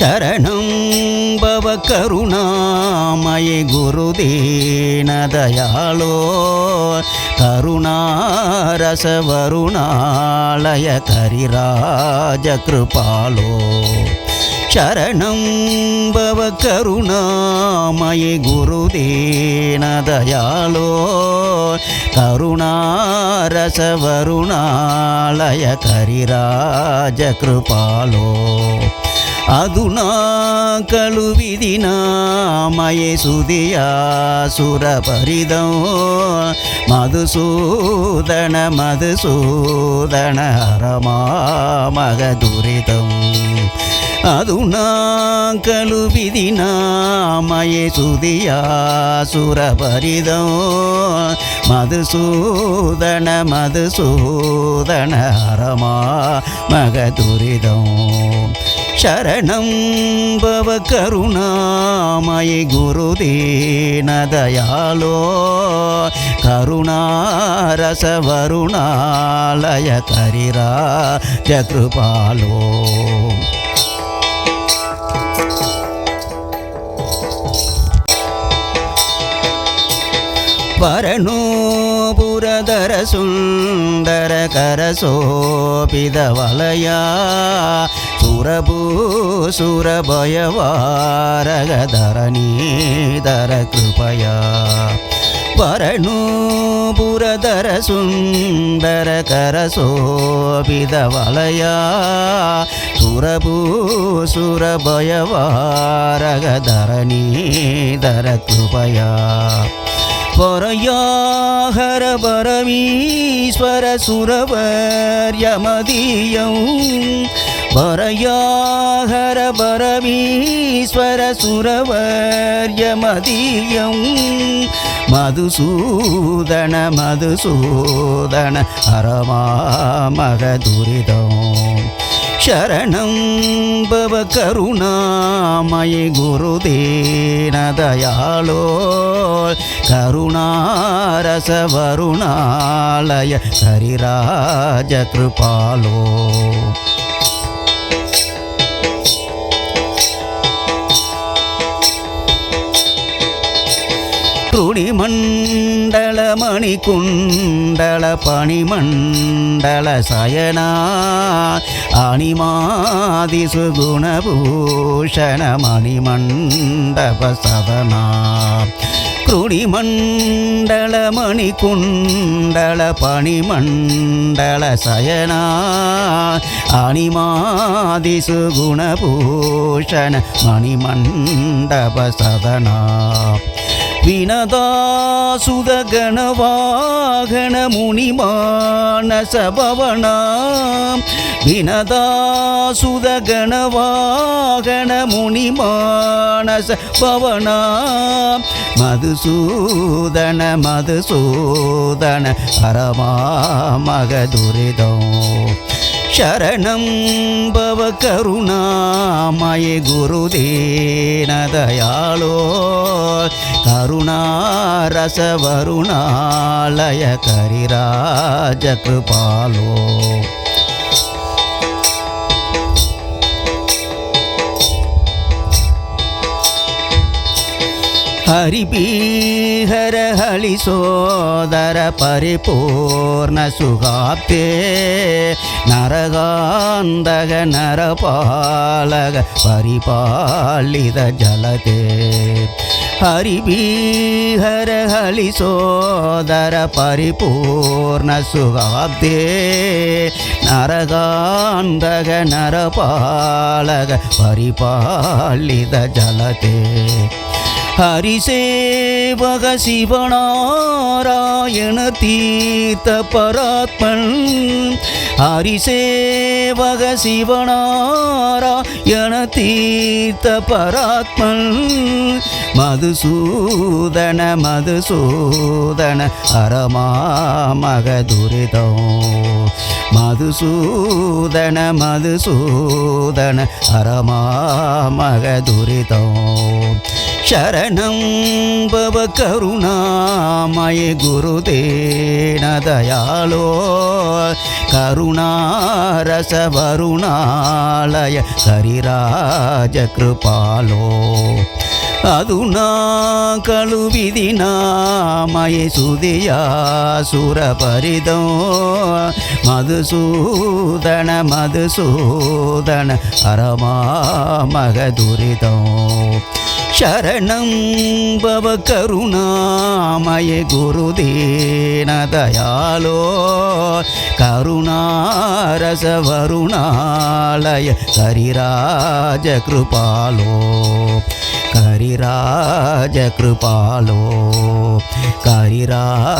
शरणं भव करुणामये गुरुदीनदयालो करुणारसवरुणालय करिराजकृपालो शरणं भव करुणामये गुरुदीनदयालो करुणारसवरुणालय करिराजकृपालो ಅದುನಾ ಕಲುವಿದಿ ನಾಮಯೇ ಸುದಿಯ ಸುರಪರಿದ ಮಧುಸೂದನ ಮಧುಸೂದನ ಹರಮಾ ಮಗದುರಿದ அதுனா கழுவிதி நாமயே சுதியா சுரபரிதோ மதுசூதன மதுசூதன ஹரமா மகதுரிதம் మగదురిదం శరణం భవ కరుణామయ గురుదీనదయాలో కరుణారసవరుణాలయ కరిరా జకృపాలో వరణోపురధర సుందర కరసోపిద వలయా సురభూసుర భయవారగధరణీధర కృపయా వరణోపురధర సుందర కరసోపిద వలయా సురభూసుర భయవారగధరణీధర కృపయా వరయాహర பரயாகர பரமீஸ்வர சுரவர்ய மதியம் மதுசூதன மதுசூதன அரமாமக துரிதம் शरणं भव करुणामयि गुरुदेन दयालो करुणारसवरुणालय हरिराजकृपालो முடி மண்டல மணி குண்டல பனிமண்டல சயனா அணிமாதி சுகுணபூஷண மணிமண்டப சதனா குடிமண்டல மணி குண்டல பணிமண்டல சயனா அணிமாதி சுகுணபூஷண மணிமண்டப சதனா வினதாசுதகணவாகன முனிமானசபவனாம் வினதாசுதகணவாகன முனிமானசபவனாம் மதுசூதன மதுசூதன பரமா மகதுரிதம் शरणं भव करुणामये गुरुदेन दयालो करुणारसवरुणालय करिराजकृपालो ஹரிபீஹர ஹலி சோதர பரிபூர்ண சுகாப்தே நரகாந்தக நரபாலக பரிபாலித ஜலதே. ஹரிபீஹர ஹலி சோதர பரிபூர்ண சுகாப்தே நரகாந்தக நரபாலக பரிபாலித ஜலதே. ஹரிசேவக சிவனாராயண தீர்த்த பராத்மன். ஹரிசேவக சிவனாராயண தீர்த்த பராத்மன். மதுசூதன மதுசூதன அரமா மகதுரிதம் மதுசூதன மதுசூதன அரமா சரணம் பவ கருணாமய குருதேனதயாலோ கருணாரச வருணாலய ஹரிராஜ கிருபாலோ అదునా కలువిది నామయ సుదియా సురపరిదం మధుసూదన మధుసూదన అరమా మగదురిదం शरणं भव करुणामय गुरुदेन दयालो करुणारसवरुणालय करिराजकृपालो करिराजकृपालो करिराजकृपालो